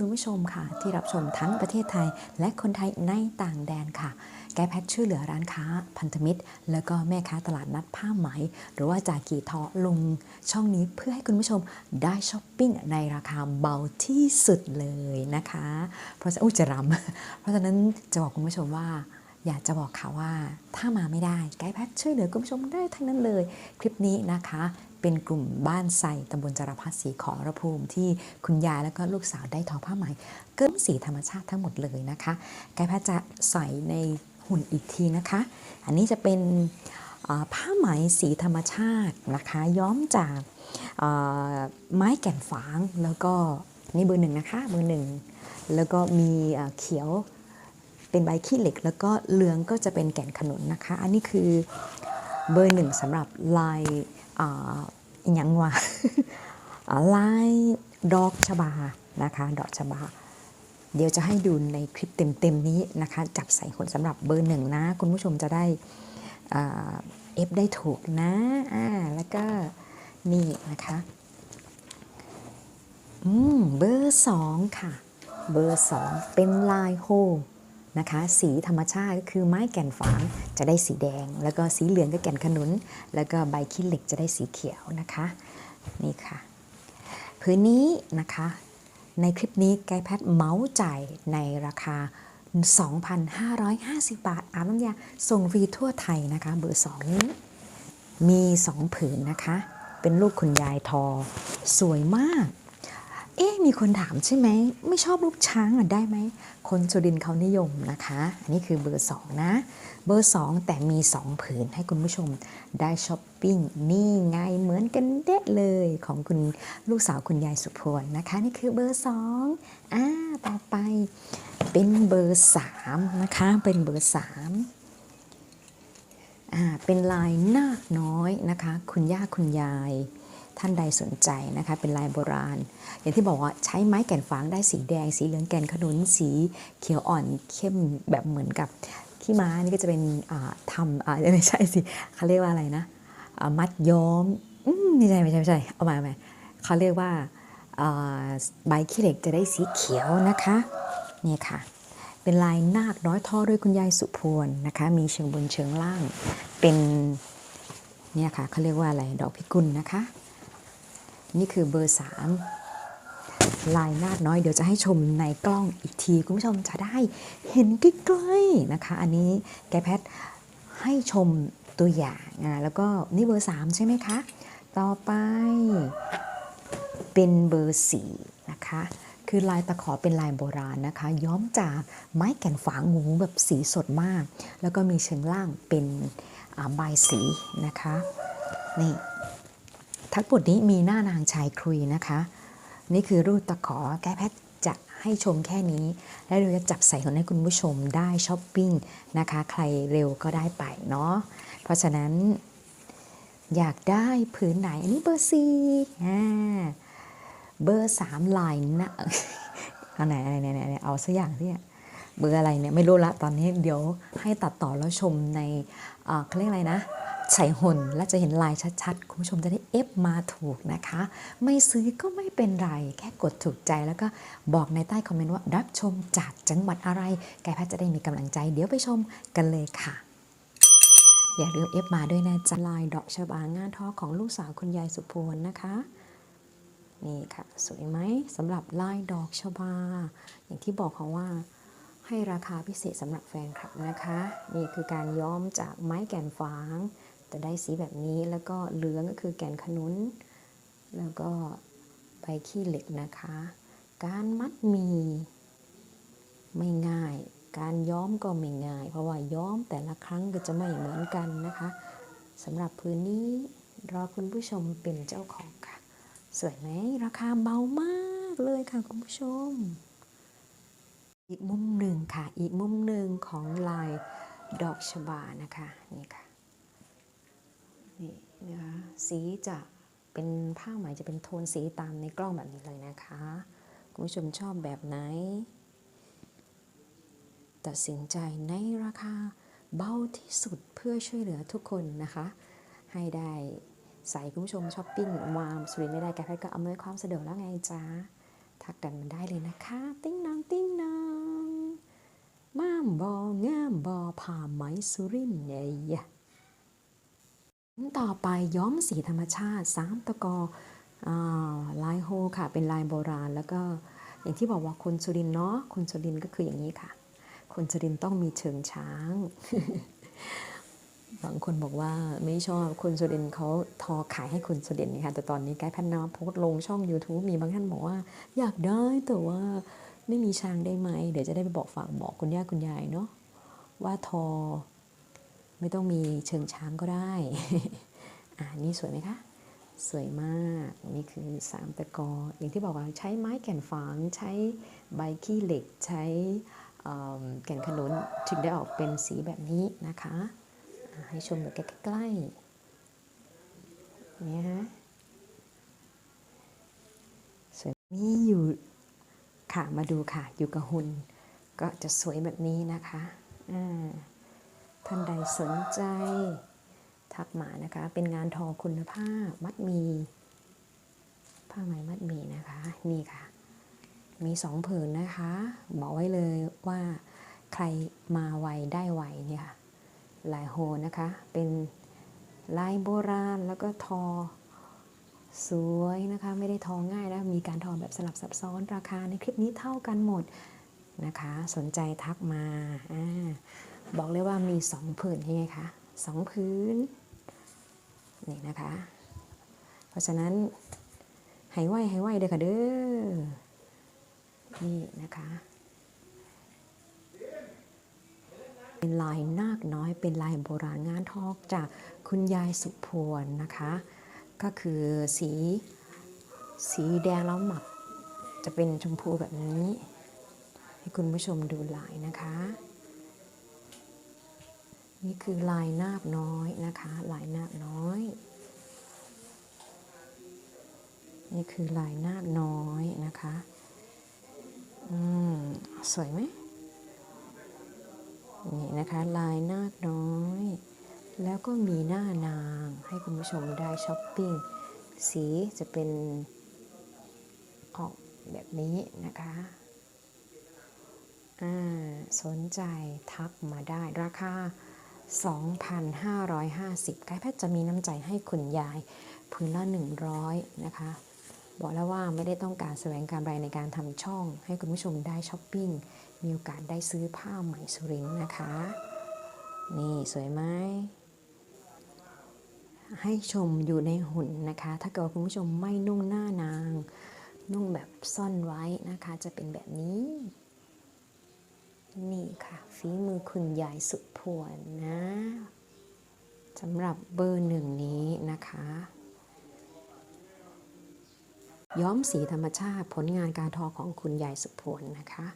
คุณผู้ชมค่ะ ที่รับชมทั้งประเทศไทย และคนไทยในต่างแดนค่ะ แกแพทช่วยเหลือร้านค้าพันธมิตร แล้วก็แม่ค้าตลาดนัดผ้าไหม หรือว่าจากกีทอลงช่องนี้เพื่อให้คุณผู้ชมได้ช้อปปิ้งในราคาเบาที่สุดเลยนะคะ เพราะฉะนั้นอุ้ยจะรำเพราะฉะนั้นจะบอกคุณผู้ชมว่าอยากจะบอกค่ะว่าถ้ามาไม่ได้ไกด์แพทช่วยเหลือคุณผู้ชมได้ทั้งนั้นเลย คลิปนี้นะคะ เป็นกลุ่มบ้านไซตำบลจารพัฒสีขอระภูมิ ที่คุณยายแล้วก็ลูกสาวได้ทอผ้าไหมเกินสีธรรมชาติทั้งหมดเลยนะคะกด์แพทจะใส่ในหุ่นอีกทีนะคะ อันนี้จะเป็นผ้าไหมสีธรรมชาตินะคะ ย้อมจากาไม้แก่นฝางแล้วก็นี่เบอร์หนึ่งนะคะเบอร์หนึ่งแล้วก็มีเขียวเป็นใบขี้เหล็ก แล้วก็เหลืองก็จะเป็นแก่นขนุนนะคะ อันนี้คือเบอร์หนึ่งสำหรับลาย อ่าอิหยังวะอ่าลายดอกชบานะคะ ดอกชบา เดี๋ยวจะให้ดูในคลิปเต็มๆนี้นะคะ จับใส่คนสำหรับเบอร์หนึ่งนะ คุณผู้ชมจะได้เอฟได้ถูกนะอ่าแล้วก็นี่นะคะอืมเบอร์สองค่ะ เบอร์สองเป็นลายโฮ นะคะ สีธรรมชาติก็คือไม้แก่นฝางจะได้สีแดง แล้วก็สีเหลืองก็แก่นขนุน แล้วก็ใบขี้เหล็กจะได้สีเขียวนะคะนี่ค่ะพื้นนี้นะคะในคลิปนี้ไกด์แพทเมาส์จ่ายในราคา 2,550 บาท อาบน้ำยาส่งฟรีทั่วไทยนะคะ เบอร์2นี้ มี 2 ผืนนะคะ เป็นลูกคุณยายทอ สวยมาก เอ๊ะมีคนถามใช่ไหม ไม่ชอบรูปช้างอะได้ไหม คนสุรินทร์เขานิยมนะคะ อันนี้คือเบอร์ 2 นะ เบอร์ 2 แต่มี 2 ผืนให้คุณผู้ชมได้ช้อปปิ้ง นี่ไงเหมือนกันเด็ดเลยของคุณลูกสาวคุณยายสุพรนะคะ นี่คือเบอร์ 2อ่าต่อไปเป็นเบอร์ 3 นะคะ เป็นเบอร์3อ่าเป็นลายนาคน้อยนะคะ คุณย่าคุณยาย ท่านใดสนใจนะคะเป็นลายโบราณ อย่างที่บอกว่าใช้ไม้แก่นฝางได้สีแดง สีเหลืองแก่นขนุนสีเขียวอ่อนเข้มแบบเหมือนกับขี้ม้านี่ก็จะเป็นทำอ่าไม่ใช่สิเขาเรียกว่าอะไรนะมัดย้อมอืมไม่ใช่ไม่ใช่ไม่ใช่เอามาเอามาเขาเรียกว่าใบขี้เหล็กจะได้สีเขียวนะคะนี่ค่ะเป็นลายนาคน้อยท่อด้วยคุณยายสุพรนะคะมีเชิงบนเชิงล่างเป็นเนี่ยค่ะเขาเรียกว่าอะไรดอกพิกุลนะคะ นี่คือเบอร์ 3 ลายนาคน้อยเดี๋ยวจะให้ชมในกล้องอีกที คุณผู้ชมจะได้เห็นใกล้ๆนะคะ อันนี้แกแพทให้ชมตัวอย่างอ่าแล้วก็นี่เบอร์ 3 ใช่ไหมคะ ต่อไปเป็นเบอร์4นะคะคือลายตะขอเป็นลายโบราณนะคะ ย้อมจากไม้แก่นฝางหมูแบบสีสดมาก แล้วก็มีเชิงล่างเป็นใบสีนะคะ นี่ ทั้งหมดนี้มีหน้านางชายครุยนะคะ นี่คือรูปตะขอแก้แพทย์จะให้ชมแค่นี้ แล้วเราจะจับใส่ของให้คุณผู้ชมได้ช้อปปิ้งนะคะ ใครเร็วก็ได้ไปเนาะเพราะฉะนั้นอยากได้ผืนไหน อันนี้เบอร์สี่เบอร์สามลายนะเอาไหนไหนไหนไหนเอาสักอย่างที่เบอร์อะไรเนี่ยไม่รู้ละตอนนี้เดี๋ยวให้ตัดต่อแล้วชมในเขาเรียกอะไรนะ ใส่หุ่นและจะเห็นลายชัดๆ คุณผู้ชมจะได้เอฟมาถูกนะคะ ไม่ซื้อก็ไม่เป็นไร แค่กดถูกใจแล้วก็บอกในใต้คอมเมนต์ว่ารับชมจากจังหวัดอะไรไก่แพทย์จะได้มีกำลังใจ เดี๋ยวไปชมกันเลยค่ะ อย่าลืมเอฟมาด้วยนะจ๊ะลายดอกชบางานทอของลูกสาวคุณยายสุพรนะคะนี่ค่ะ สวยไหมสำหรับลายดอกชบา อย่างที่บอกเขาว่าให้ราคาพิเศษสำหรับแฟนคลับนะคะ นี่คือการย้อมจากไม้แก่นฝาง จะได้สีแบบนี้แล้วก็เหลืองก็คือแก่นขนุน แล้วก็ใบขี้เหล็กนะคะ การมัดมีไม่ง่าย การย้อมก็ไม่ง่าย เพราะว่าย้อมแต่ละครั้งก็จะไม่เหมือนกันนะคะสำหรับพื้นนี้รอคุณผู้ชมเป็นเจ้าของค่ะ สวยไหมราคาเบามากเลยค่ะคุณผู้ชม อีกมุมหนึ่งค่ะ อีกมุมหนึ่งของลายดอกชบานะคะนี่ค่ะ นี่นะคะสีจะเป็นผ้าไหมจะเป็นโทนสีตามในกล้องแบบนี้เลยนะคะ คุณผู้ชมชอบแบบไหน ตัดสินใจในราคาเบาที่สุดเพื่อช่วยเหลือทุกคนนะคะ ให้ได้ใส่คุณผู้ชมช้อปปิ้งมาสุรินไม่ได้แกแพทก็อำนวยความสะดวกแล้วไงจ๊ะทักกันมาได้เลยนะคะ ติ้งนางติ้งนางม่ามบองามบอผ่าไหมสุรินเนี่ย ต่อไปย้อมสีธรรมชาติสามตะกอลายโฮค่ะ เป็นลายโบราณ แล้วก็อย่างที่บอกว่าคนสุรินเนาะคนสุรินก็คืออย่างนี้ค่ะ คนสุรินต้องมีเชิงช้าง บางคนบอกว่าไม่ชอบคนสุรินเขาทอขายให้คนสุรินทร์นะคะแต่ตอนนี้ไกด์พันนาโพสลงช่อง YouTube มีบางท่านบอกว่า อยากได้แต่ว่าไม่มีช้างได้ไหม เดี๋ยวจะได้ไปบอกฝากบอกคุณย่าคุณยายเนาะว่าทอ ไม่ต้องมีเชิงช้างก็ได้ อ่านี่สวยไหมคะ สวยมาก นี่คือสามตะกอ อย่างที่บอกว่าใช้ไม้แก่นฝาง ใช้ใบขี้เหล็ก ใช้แก่นขนุนถึงได้ออกเป็นสีแบบนี้นะคะ ให้ชมแบบใกล้ๆเนี่ยฮะสวยนี่อยู่ค่ะ มาดูค่ะ อยู่กับหุ่นก็จะสวยแบบนี้นะคะ อ่า ท่านใดสนใจ ทักมานะคะ เป็นงานทอคุณภาพมัดมี ผ้าไหมมัดมีนะคะ นี่ค่ะ มีสองผืนนะคะ บอกไว้เลยว่าใครมาไวได้ไวเนี่ยค่ะ ลายโฮนะคะ เป็นลายโบราณแล้วก็ทอสวยนะคะ ไม่ได้ทอง่ายนะ มีการทอแบบสลับซับซ้อนราคาในคลิปนี้เท่ากันหมดนะคะ สนใจทักมาอ่า บอกเลยว่ามีสองผืนใช่ไหมคะสองพื้นนี่นะคะ เพราะฉะนั้นให้ไหวให้ไหวเด้อค่ะเด้อนี่นะคะ เป็นลายนาคน้อยเป็นลายโบราณงานทอกจากคุณยายสุพวนนะคะ ก็คือสีสีแดงแล้วหมักจะเป็นชมพูแบบนี้ ให้คุณผู้ชมดูลายนะคะ นี่คือลายนาคน้อยนะคะ ลายนาคน้อย นี่คือลายนาคน้อยนะคะ อืม สวยไหมนี่นะคะลายนาคน้อย แล้วก็มีหน้านางให้คุณผู้ชมได้ช้อปปิ้ง สีจะเป็นออกแบบนี้นะคะอ่าสนใจทักมาได้ราคา 2,550กด์แพทย์จะมีน้ำใจให้คุณยายพื้นละ 100 นะคะ บอกแล้วว่าไม่ได้ต้องการแสวงการไรในการทำช่อง ให้คุณผู้ชมได้ช้อปปิ้ง มีโอกาสได้ซื้อผ้าไหมสุรินนะคะ นี่สวยไหมให้ชมอยู่ในหุ่นนะคะ ถ้าเกิดคุณผู้ชมไม่นุ่งหน้านาง นุ่งแบบซ่อนไว้นะคะ จะเป็นแบบนี้ นี่ค่ะฝีมือคุณยายสุพวนนะสำหรับเบอร์หนึ่งนี้นะคะ ย้อมสีธรรมชาติผลงานการทอของคุณยายสุพลนะคะ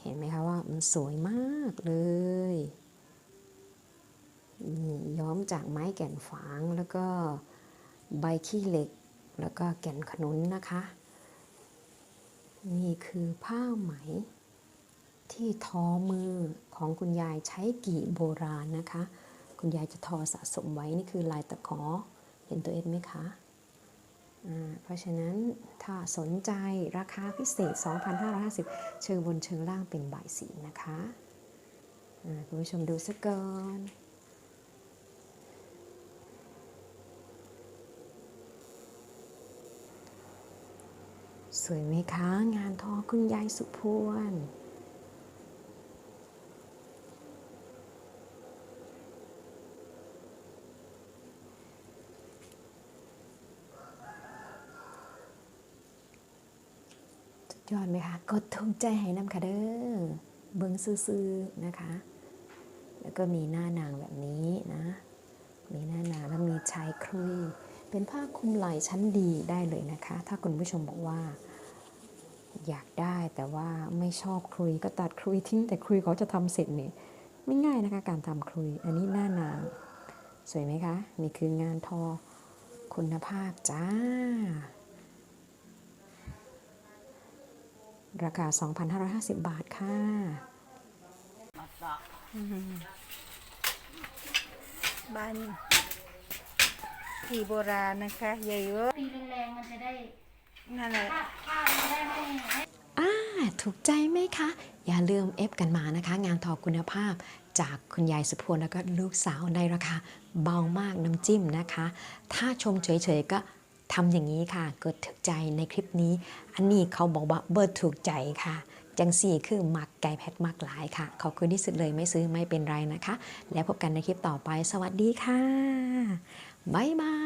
เห็นไหมคะว่ามันสวยมากเลยนี่ย้อมจากไม้แก่นฝางแล้วก็ใบขี้เหล็ก แล้วก็แก่นขนุนนะคะ นี่คือผ้าไหม ที่ทอมือของคุณยายใช้กี่โบราณนะคะ คุณยายจะทอสะสมไว้นี่คือลายตะขอเห็นตัวเองไหมคะเพราะฉะนั้นถ้าสนใจราคาพิเศษ 2,550 เชิงบนเชิงล่างเป็นบ่ายสีนะคะคุณผู้ชมดูสักก่อนสวยไหมคะ งานทอคุณยายสุพวน ยอดไหมคะ กดถูกใจให้นำค่ะเด้อ เบิ้งซื่อๆนะคะ แล้วก็มีหน้านางแบบนี้นะ มีหน้านางแล้วมีชายคลุย เป็นผ้าคลุมไหล่ชั้นดีได้เลยนะคะ ถ้าคุณผู้ชมบอกว่า อยากได้แต่ว่าไม่ชอบคลุยก็ตัดคลุยทิ้งแต่คลุยเขาจะทำเสร็จเนี่ยไม่ง่ายนะคะการทำคลุย อันนี้หน้านาง สวยไหมคะ นี่คืองานทอคุณภาพจ้า ราคา 2,550 บาทค่ะบ้านที่โบราณนะคะใหญ่เยอะตีแรงๆมันจะได้นั่นแหละผ้าผ้ามันจะได้ไม่ถูกใจไหมคะ อย่าลืมเอฟกันมานะคะ งานทอคุณภาพจากคุณยายสุพลแล้วก็ลูกสาวในราคาเบามากน้ำจิ้มนะคะ ถ้าชมเฉยๆก็ ทำอย่างนี้ค่ะ เกิดถูกใจในคลิปนี้ อันนี้เขาบอกว่าเบิร์ถูกใจค่ะจังสี่คือมักไก่แพทมากหลายค่ะ ขอบคุณที่สุดเลยไม่ซื้อไม่เป็นไรนะคะ แล้วพบกันในคลิปต่อไป สวัสดีค่ะ บ๊ายบาย